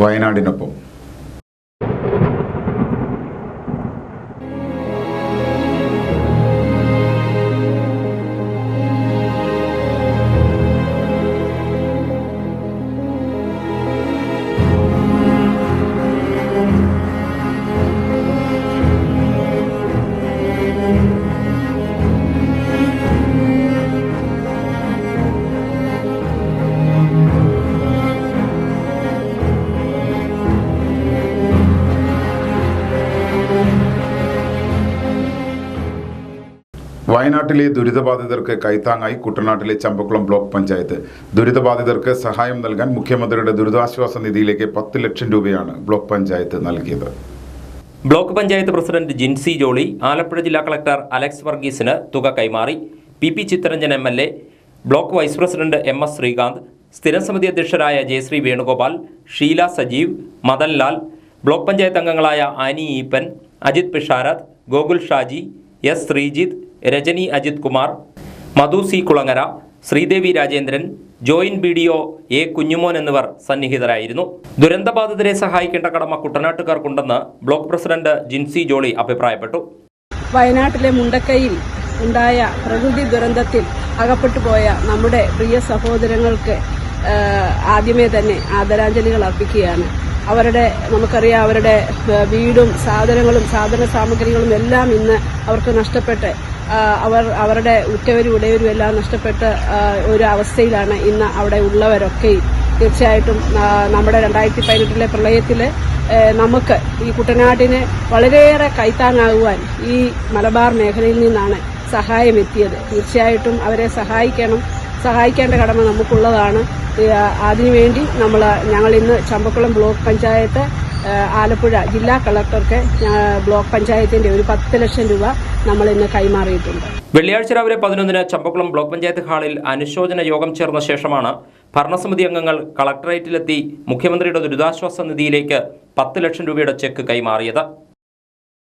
വയനാടിനൊപ്പം. വയനാട്ടിലെ ദുരിതബാധിതർക്ക് കൈത്താങ്ങായി കുട്ടനാട്ടിലെ ചമ്പക്കുളം ബ്ലോക്ക് പഞ്ചായത്ത്. ദുരിതബാധിതർക്ക് സഹായം നൽകാൻ മുഖ്യമന്ത്രിയുടെ ദുരിതാശ്വാസ നിധിയിലേക്ക് പത്ത് ലക്ഷം രൂപയാണ് ബ്ലോക്ക് പഞ്ചായത്ത് നൽകിയത്. ബ്ലോക്ക് പഞ്ചായത്ത് പ്രസിഡന്റ് ജിൻസി ജോളി ആലപ്പുഴ ജില്ലാ കളക്ടർ അലക്സ് വർഗീസിന് തുക കൈമാറി. P P Chittaranjan M L A block vice president M S Sreekanth സ്ഥിരം സമിതി അധ്യക്ഷരായ ജയശ്രീ വേണുഗോപാൽ ഷീല സജീവ് മദൻലാൽ ബ്ലോക്ക് പഞ്ചായത്ത് അംഗങ്ങളായ Annie Eappen Ajith Pisharath Gokul Shaji S Sreejith Rajani Ajith Kumar Madhu C Kulangara Sreedevi Rajendran joint B D O A Kunjumon എന്നിവർ സന്നിഹിതരായിരുന്നു. ദുരന്തബാധിതരെ സഹായിക്കേണ്ട കടമ കുട്ടനാട്ടുകാർക്കുണ്ടെന്ന് ബ്ലോക്ക് പ്രസിഡന്റ് ജിൻസി ജോളി അഭിപ്രായപ്പെട്ടു. വയനാട്ടിലെ മുണ്ടക്കൈയിൽ ഉണ്ടായ പ്രകൃതി ദുരന്തത്തിൽ അകപ്പെട്ടു പോയ നമ്മുടെ പ്രിയ സഹോദരങ്ങൾക്ക് ആദ്യമേ തന്നെ ആദരാഞ്ജലികൾ അർപ്പിക്കുകയാണ്. അവരുടെ നമുക്കറിയാം അവരുടെ വീടും സാധനങ്ങളും സാധന സാമഗ്രികളും എല്ലാം ഇന്ന് അവർക്ക് നഷ്ടപ്പെട്ട് അവർ അവരുടെ ഉറ്റവരും ഉടയവരും എല്ലാം നഷ്ടപ്പെട്ട ഒരു അവസ്ഥയിലാണ് ഇന്ന് അവിടെ ഉള്ളവരൊക്കെയും തീർച്ചയായിട്ടും നമ്മുടെ രണ്ടായിരത്തി പതിനെട്ടിലെ പ്രളയത്തിൽ നമുക്ക് ഈ കുട്ടനാടിന് വളരെയേറെ കൈത്താങ്ങാകുവാൻ ഈ മലബാർ മേഖലയിൽ നിന്നാണ് സഹായം എത്തിയത് തീർച്ചയായിട്ടും അവരെ സഹായിക്കണം. സഹായിക്കേണ്ട കടമ നമുക്കുള്ളതാണ്. അതിനുവേണ്ടി നമ്മൾ ഞങ്ങൾ ഇന്ന് ചമ്പക്കുളം ബ്ലോക്ക് പഞ്ചായത്ത് ആലപ്പുഴ ജില്ലാ കളക്ടർക്ക് ബ്ലോക്ക് പഞ്ചായത്തിന്റെ ഒരു പത്ത് ലക്ഷം രൂപ നമ്മൾ ഇന്ന് കൈമാറിയിട്ടുണ്ട്. വെള്ളിയാഴ്ച രാവിലെ പതിനൊന്നിന് ചമ്പക്കുളം ബ്ലോക്ക് പഞ്ചായത്ത് ഹാളിൽ അനുശോചന യോഗം ചേർന്ന ശേഷമാണ് ഭരണസമിതി അംഗങ്ങൾ കളക്ടറേറ്റിലെത്തി മുഖ്യമന്ത്രിയുടെ ദുരിതാശ്വാസ നിധിയിലേക്ക് പത്ത് ലക്ഷം രൂപയുടെ ചെക്ക് കൈമാറിയത്.